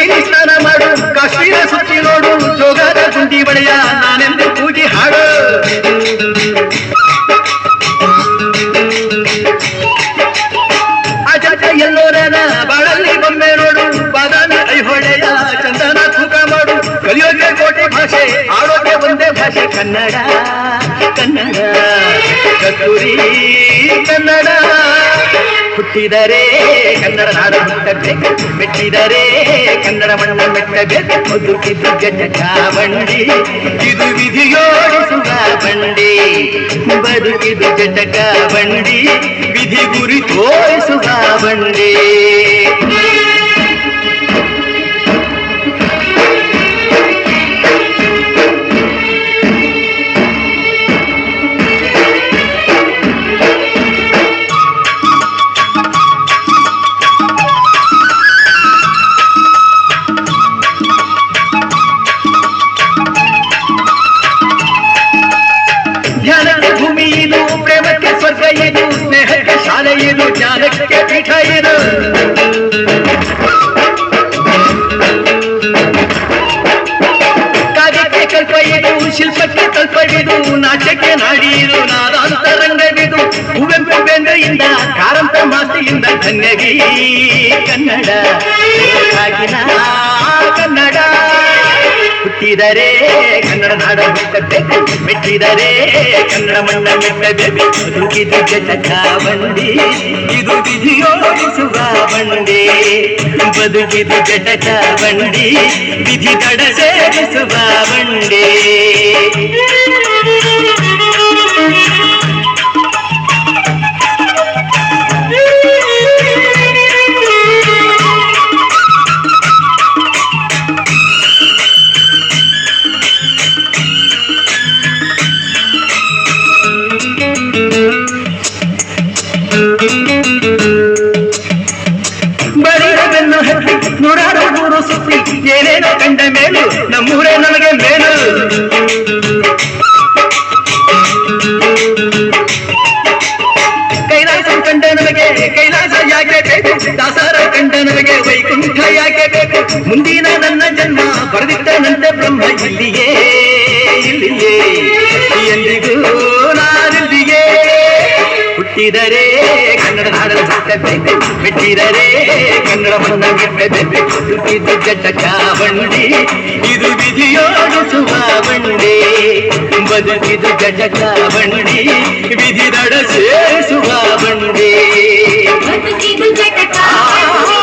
ಕಾಶಿ ಸ್ನಾನ ಮಾಡು, ಕಾಶ್ಮೀರ ಸುತ್ತಿ ನೋಡು ಜೋಗದ ಗುಂಡಿ ಬಳೆಯ ನಾನೆಂದು ಕೂಗಿ ಹಾಡು. ಅಜಟ ಎಲ್ಲೋರನ ಬಾಳಲ್ಲಿ ಬೊಮ್ಮೆ ನೋಡು ಬಾದಾಮಿ ಐಹೊಳೆಯ ಚಂದನ ತೂಕ ಮಾಡು. ಕಲಿಯೋಕೆ ಕೋಟೆ ಭಾಷೆ ಆಡೋಕೆ ಒಂದೇ ಭಾಷೆ ಕನ್ನಡ ಕನ್ನಡ. ಕಸ್ತೂರಿ ಕನ್ನಡ ಹುಟ್ಟಿದರೆ ಕನ್ನಡ ನಾಡ ಹುಟ್ಟಬೇಕು ಮೆಟ್ಟಿದರೆ ಕನ್ನಡ ಮಣ್ಣ ಮೆಟ್ಟಬೇಕು ಬದುಕಿದ್ದು ಜಟ ಬಂಡಿ ಇದು ವಿಧಿಯೋಡಿಸುವ ಬಂಡಿ ಬದುಕಿದು ಜಟಕ ಬಂಡಿ ವಿಧಿ ಗುರಿ ತೋರಿಸುವ ಬಂಡಿ ಸ್ನೇಹಕ್ಕೆ ಶಾಲೆ ಇದು ಜ್ಞಾನಕ್ಕೆ ಪೀಠ ಇದು ಕಾವ್ಯಕ್ಕೆ ಕಲ್ಪ ಇದು ಶಿಲ್ಪಕ್ಕೆ ಕಲ್ಪವಿದು ನಾಟ್ಯಕ್ಕೆ ನಾಡಿ ಇದು ನಾದಾಂತರಂಗವಿದು ಕುವೆಂಪು ಬೇಂದ್ರೆಯಿಂದ ಕಾರಂತ ಮಾಸ್ತಿಯಿಂದ ಕನ್ನಡಿ ಕನ್ನಡ ಕಾಗಿನ ಕನ್ನಡ ಹುಟ್ಟಿದರೆ ಕನ್ನಡ ನಾಡ ಹುಟ್ಟಬೇಕು ಮೆಟ್ಟಿದರೆ ಕನ್ನಡ ಮಣ್ಣ ಮೆಟ್ಟಬೇಕು ಬದುಕಿದು ಜಟಕ ಬಂಡಿ ಇದು ವಿಧಿಯೋಡಿಸುವ ಬಂಡಿ ಬದುಕಿದು ಜಟಕ ಬಂಡಿ ವಿಧಿ ದಡ ಸೇರಿಸುವ ಬಂಡಿ ಹತ್ತಿ ನೂರಾರು ಮೂರು ಸುತ್ತಿ ಏನೇನೋ ಕಂಡ ಮೇಲು ನಮ್ಮೂರೇ ನನಗೆ ಮೇಲು ಕೈಲಾಸ ಕಂಡ ನನಗೆ ಕೈಲಾಸ ಯಾಕೆ ಬೇಕು ದಾಸರ ಕಂಡ ನನಗೆ ವೈಕುಂಠ ಯಾಕೆ ಬೇಕು? ಮುಂದಿನ ನನ್ನ ಜನ್ಮ ಬರೆದಿಟ್ಟನಂತೆ ಬ್ರಹ್ಮ ಇಲ್ಲಿಯೇ. ಇಲ್ಲಿಯೇ ಎಂದಿಗೂ ಹುಟ್ಟಿದರೆ ಕನ್ನಡ ನಾಡಲು ಹುಟ್ಟಬೇಕು ಬಿಟ್ಟಿದರೆ ಕನ್ನಡ ಮಣ್ಣ ಗೆಟ್ಟಬೇಕು ಇದು ಜಟಕ ಬಂಡಿ ಇದು ವಿಧಿಯೋಡಿಸುವ ಬಂಡಿ ಬದುಕಿದು ಜಟಕ ಬಂಡಿ ವಿಧಿ ದಡ ಸೇರಿಸುವ ಬಂಡಿ ಬದುಕಿದು ಜಟಕ ಆ